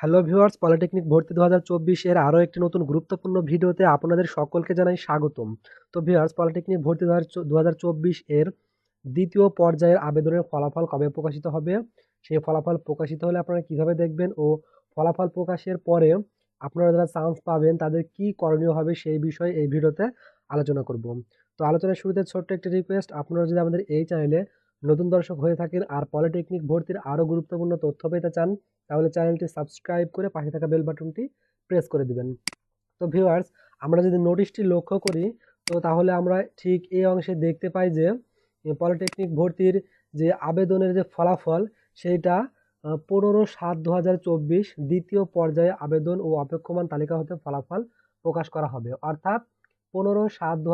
Hello viewers, polytechnic ভর্তি দু হাজার চব্বিশ এর আরও একটি নতুন গুরুত্বপূর্ণ ভিডিওতে আপনাদের সকলকে জানাই স্বাগতম। তো ভিউয়ার্স, পলিটেকনিক ভর্তি দু হাজার চব্বিশ এর দ্বিতীয় পর্যায়ের আবেদনের ফলাফল কবে প্রকাশিত হবে? সেই ফলাফল প্রকাশিত হলে আপনারা কীভাবে দেখবেন ও ফলাফল প্রকাশের পরে আপনারা যারা চান্স পাবেন, তাদের কি করণীয় হবে সেই বিষয়ে এই ভিডিওতে আলোচনা করব। তো আলোচনার শুরুতে ছোট্ট একটি রিকোয়েস্ট আপনারা যদি আমাদের এই চ্যানেলে নতুন দর্শক হয়ে থাকেন আর পলিটেকনিক ভর্তির আরও গুরুত্বপূর্ণ তথ্য পেতে চান, তাহলে চ্যানেলটি সাবস্ক্রাইব করে পাশে থাকা বেল বাটনটি প্রেস করে দিবেন। তো ভিউয়ার্স, আমরা যদি নোটিশটি লক্ষ্য করি, তো তাহলে আমরা ঠিক এই অংশে দেখতে পাই যে পলিটেকনিক ভর্তির যে আবেদনের যে ফলাফল, সেইটা পনেরো সাত দু দ্বিতীয় পর্যায়ে আবেদন ও অপেক্ষমান তালিকা হতে ফলাফল প্রকাশ করা হবে। অর্থাৎ পনেরো সাত দু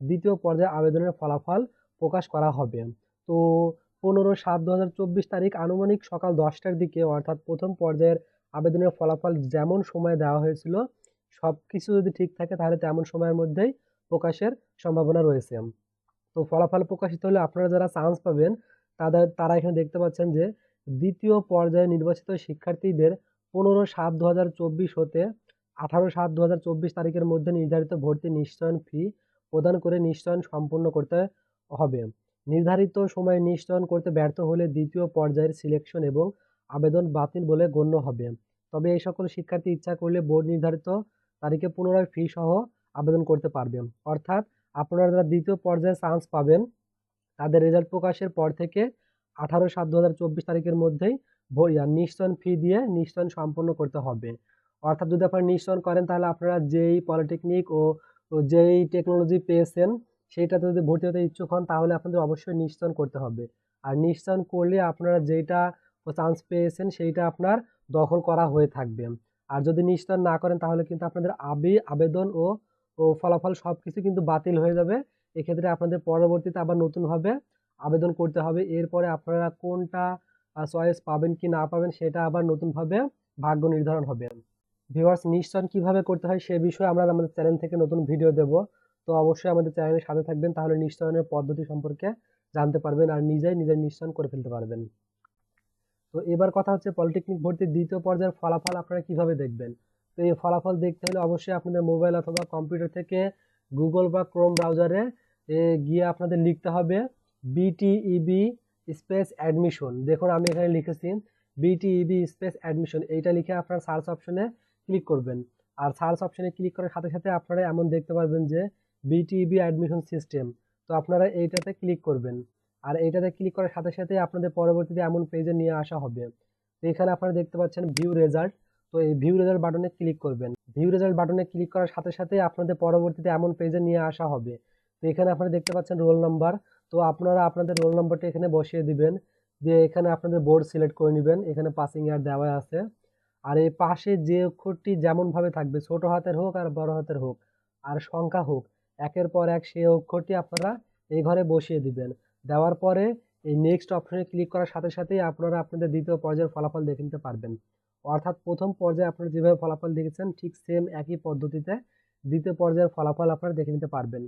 দ্বিতীয় পর্যায়ে আবেদনের ফলাফল প্রকাশ করা হবে। তো পনেরো সাত দু তারিখ আনুমানিক সকাল দশটার দিকে অর্থাৎ প্রথম পর্যায়ের আবেদনের ফলাফল যেমন সময় দেওয়া হয়েছিল সব কিছু যদি ঠিক থাকে তাহলে তেমন সময়ের মধ্যেই প্রকাশের সম্ভাবনা রয়েছে। তো ফলাফল প্রকাশিত হলে আপনারা যারা চান্স পাবেন, তাদের, তারা এখানে দেখতে পাচ্ছেন যে দ্বিতীয় পর্যায়ে নির্বাচিত শিক্ষার্থীদের পনেরো সাত দু হাজার চব্বিশ হতে আঠারো সাত দু তারিখের মধ্যে নির্ধারিত ভর্তি নিশ্চয়ন ফি প্রদান করে নিশ্চয়ন সম্পূর্ণ করতে হবে। নির্ধারিত সময়ে নিশ্চয়ন করতে ব্যর্থ হলে দ্বিতীয় পর্যায়ের সিলেকশন এবং আবেদন বাতিল বলে গণ্য হবে। তবে এই সকল শিক্ষার্থী ইচ্ছা করলে বোর্ড নির্ধারিত তারিখে পুনরায় ফি সহ আবেদন করতে পারবে। অর্থাৎ আপনারা যারা দ্বিতীয় পর্যায়ে চান্স পাবেন, তাদের রেজাল্ট প্রকাশের পর থেকে আঠারো সাত দু তারিখের মধ্যেই ভরিয়া নিশ্চয়ন ফি দিয়ে নিশ্চয়ন সম্পন্ন করতে হবে। অর্থাৎ যদি আপনারা নিশ্চয়ন করেন, তাহলে আপনারা যেই পলিটেকনিক ও যেই টেকনোলজি পেয়েছেন সেইটাতে যদি ভর্তি হতে ইচ্ছুক হন, তাহলে আপনাদের অবশ্যই নিশ্চয়ন করতে হবে। আর নিশ্চয়ন করলে আপনারা যেটা চান্স পেয়েছেন, সেইটা আপনার দখল করা হয়ে থাকবে। আর যদি নিশ্চয়ন না করেন, তাহলে কিন্তু আপনাদের আবি, আবেদন ও ফলাফল সব কিছু কিন্তু বাতিল হয়ে যাবে। এক্ষেত্রে আপনাদের পরবর্তীতে আবার নতুনভাবে আবেদন করতে হবে। এরপরে আপনারা কোনটা চয়েস পাবেন কি না পাবেন, সেটা আবার নতুনভাবে ভাগ্য নির্ধারণ হবে। ভিউয়ার্স নিশ্চয়ন কীভাবে করতে হয়, সে বিষয়ে আমরা আমাদের চ্যানেল থেকে নতুন ভিডিও দেব। তো অবশ্যই আমাদের চ্যানেলের সাথে থাকবেন, তাহলে নিশ্চয়নের পদ্ধতি সম্পর্কে জানতে পারবেন আর নিজেই নিজের নিশ্চয়ন করে ফেলতে পারবেন। তো এবার কথা হচ্ছে পলিটেকনিক ভর্তির দ্বিতীয় পর্যায়ের ফলাফল আপনারা কীভাবে দেখবেন? তো এই ফলাফল দেখতে হলে অবশ্যই আপনাদের মোবাইল অথবা কম্পিউটার থেকে গুগল বা ক্রোম ব্রাউজারে গিয়ে আপনাদের লিখতে হবে বিটিইবি স্পেস অ্যাডমিশন দেখুন আমি এখানে লিখেছি বিটিইবি স্পেস অ্যাডমিশন এইটা লিখে আপনার সার্চ অপশনে ক্লিক করবেন। আর সার্চ অপশনে ক্লিক করার সাথে সাথে আপনারা এমন দেখতে পারবেন যে বিটিবি অ্যাডমিশন সিস্টেম তো আপনারা এইটাতে ক্লিক করবেন। আর এইটাতে ক্লিক করার সাথে সাথে আপনাদের পরবর্তীতে এমন পেজে নিয়ে আসা হবে। তো এখানে আপনারা দেখতে পাচ্ছেন ভিউ রেজাল্ট তো এই ভিউ রেজাল্ট বাটনে ক্লিক করবেন। ভিউ রেজাল্ট বাটনে ক্লিক করার সাথে সাথে আপনাদের পরবর্তীতে এমন পেজে নিয়ে আসা হবে। তো এখানে আপনারা দেখতে পাচ্ছেন রোল নাম্বার তো আপনারা আপনাদের রোল নাম্বারটা এখানে বসিয়ে দিবেন। দিয়ে এখানে আপনাদের বোর্ড সিলেক্ট করে নেবেন। এখানে পাসিং ইয়ার দেওয়া আছে। আর এই পাশে যে অক্ষরটি যেমনভাবে থাকবে, ছোট হাতের হোক আর বড় হাতের হোক, আর সংখ্যা হোক একের পর এক সেই অক্ষরটি আপনারা এই ঘরে বসিয়ে দিবেন। দেওয়ার পরে এই নেক্সট অপশনে ক্লিক করার সাথে সাথেই আপনারা আপনাদের দ্বিতীয় পর্যায়ের ফলাফল দেখে নিতে পারবেন। অর্থাৎ প্রথম পর্যায়ে আপনারা যেভাবে ফলাফল দেখেছেন, ঠিক সেম একই পদ্ধতিতে দ্বিতীয় পর্যায়ের ফলাফল আপনারা দেখে নিতে পারবেন।